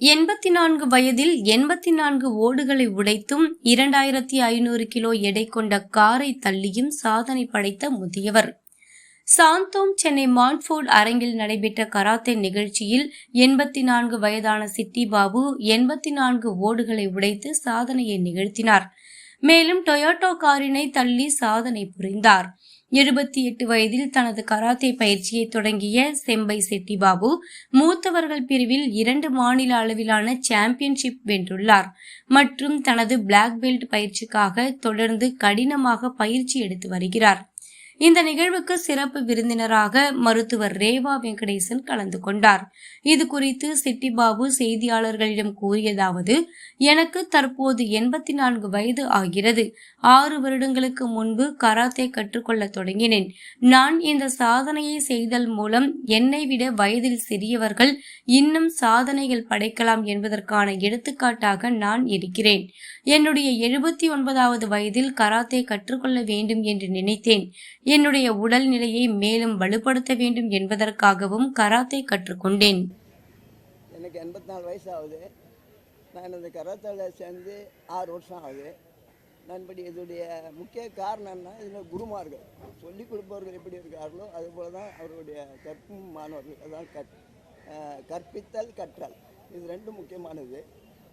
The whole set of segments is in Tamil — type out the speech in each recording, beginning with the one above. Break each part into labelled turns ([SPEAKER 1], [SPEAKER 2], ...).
[SPEAKER 1] எண்பத்தி நான்கு வயதில் எண்பத்தி நான்கு ஓடுகளை உடைத்தும் இரண்டாயிரத்தி ஐநூறு கிலோ எடை கொண்ட காரை தள்ளியும் சாதனை படைத்த முதியவர். சாந்தோம் சென்னை மான்ஃபோர்ட் அரங்கில் நடைபெற்ற கராத்தே நிகழ்ச்சியில் எண்பத்தி நான்கு வயதான சிட்டி பாபு எண்பத்தி நான்கு ஓடுகளை உடைத்து சாதனையை நிகழ்த்தினார். மேலும் டொயோட்டோ காரினை தள்ளி சாதனை புரிந்தார். எழுபத்தி எட்டு வயதில் தனது கராத்தே பயிற்சியை தொடங்கிய செம்பை செட்டி பாபு மூத்தவர்கள் பிரிவில் இரண்டு மாநில அளவிலான சாம்பியன்ஷிப் வென்றுள்ளார். மற்றும் தனது பிளாக் பெல்ட் பயிற்சிக்காக தொடர்ந்து கடினமாக பயிற்சி எடுத்து வருகிறார். இந்த நிகழ்வுக்கு சிறப்பு விருந்தினராக மருத்துவர் ரேவா வெங்கடேசன் கலந்து கொண்டார். இது குறித்து சிட்டிபாபு செய்தியாளர்களிடம் கூறியதாவது எனக்கு தற்போது எண்பத்தி நான்கு வயது ஆகிறது. ஆறு வருடங்களுக்கு முன்பு கராத்தே கற்றுக்கொள்ள தொடங்கினேன். நான் இந்த சாதனையை செய்தல் மூலம் என்னை விட வயதில் சிறியவர்கள் இன்னும் சாதனைகள் படைக்கலாம் என்பதற்கான எடுத்துக்காட்டாக நான் இருக்கிறேன். என்னுடைய எழுபத்தி ஒன்பதாவது வயதில் கராத்தே கற்றுக்கொள்ள வேண்டும் என்று நினைத்தேன். என்னுடைய உடல் நிலையை மேலும் வலுப்படுத்த வேண்டும் என்பதற்காகவும் கராத்தே கற்றுக்கொண்டேன்.
[SPEAKER 2] எனக்கு எண்பத்தி நாலு வயசு ஆகுது நான் இந்த கராத்தாவில் சேர்ந்து ஆறு வருஷம் ஆகுது. நண்படி இதோடைய முக்கிய காரணம்னா இதில் குருமார்கள். சொல்லிக் கொடுப்பவர்கள் எப்படி இருக்கார்களோ அதுபோல தான் அவருடைய கற்கும் மாணவர்கள். அதான் கற் கற்பித்தல் கற்றல். இது ரெண்டும் முக்கியமானது.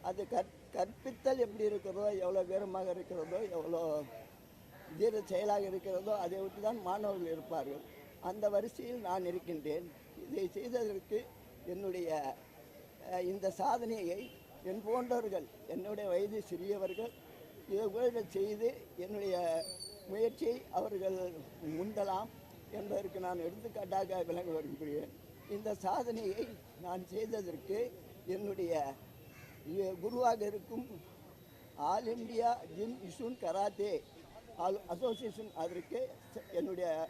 [SPEAKER 2] அது கற் கற்பித்தல் எப்படி இருக்கிறதோ எவ்வளோ வீரமாக இருக்கிறதோ எவ்வளோ தீர செயலாக இருக்கிறதோ அதை விட்டு தான் மாணவர்கள் இருப்பார்கள். அந்த வரிசையில் நான் இருக்கின்றேன். இதை செய்ததற்கு என்னுடைய இந்த சாதனையை என் போன்றவர்கள் என்னுடைய வயது சிறியவர்கள் இதை கூட செய்து என்னுடைய முயற்சியை அவர்கள் முந்தலாம் என்பதற்கு நான் எடுத்துக்காட்டாக விளங்க வருகிறேன் இந்த சாதனையை நான் செய்ததற்கு என்னுடைய குருவாக இருக்கும் ஆல் இந்தியா ஜிம் இசுன் கராத்தே அசோசியேஷன் அதற்கு என்னுடைய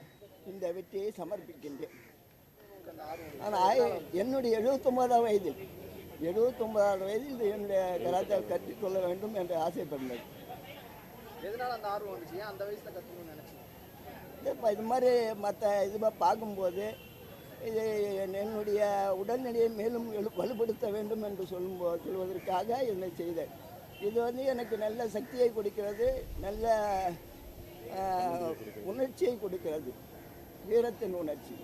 [SPEAKER 2] இந்த வெற்றியை சமர்ப்பிக்கின்றேன். ஆய- என்னுடைய எழுபத்தொன்பதாம் வயதில் எழுபத்தொன்பதாவது வயதில் என்னுடைய கராத்தே கற்றுக்கொள்ள வேண்டும் என்று ஆசைப்பட்டேன்.
[SPEAKER 3] எதனால அந்த ஆர்வம் வந்துச்சு? ஏன் அந்த வயசுல கத்துக்கணும்னு நினைச்சீங்க?
[SPEAKER 2] இப்போ இது மாதிரி மற்ற இது மாதிரி பார்க்கும்போது இது என்னுடைய உடல்நிலையை மேலும் வலுப்படுத்த வேண்டும் என்று சொல்லும்போது சொல்வதற்காக இதனை செய்தேன். இது வந்து எனக்கு நல்ல சக்தியை கொடுக்கிறது நல்ல உணர்ச்சியை கொடுக்கிறது. வீரத்தின் உணர்ச்சி.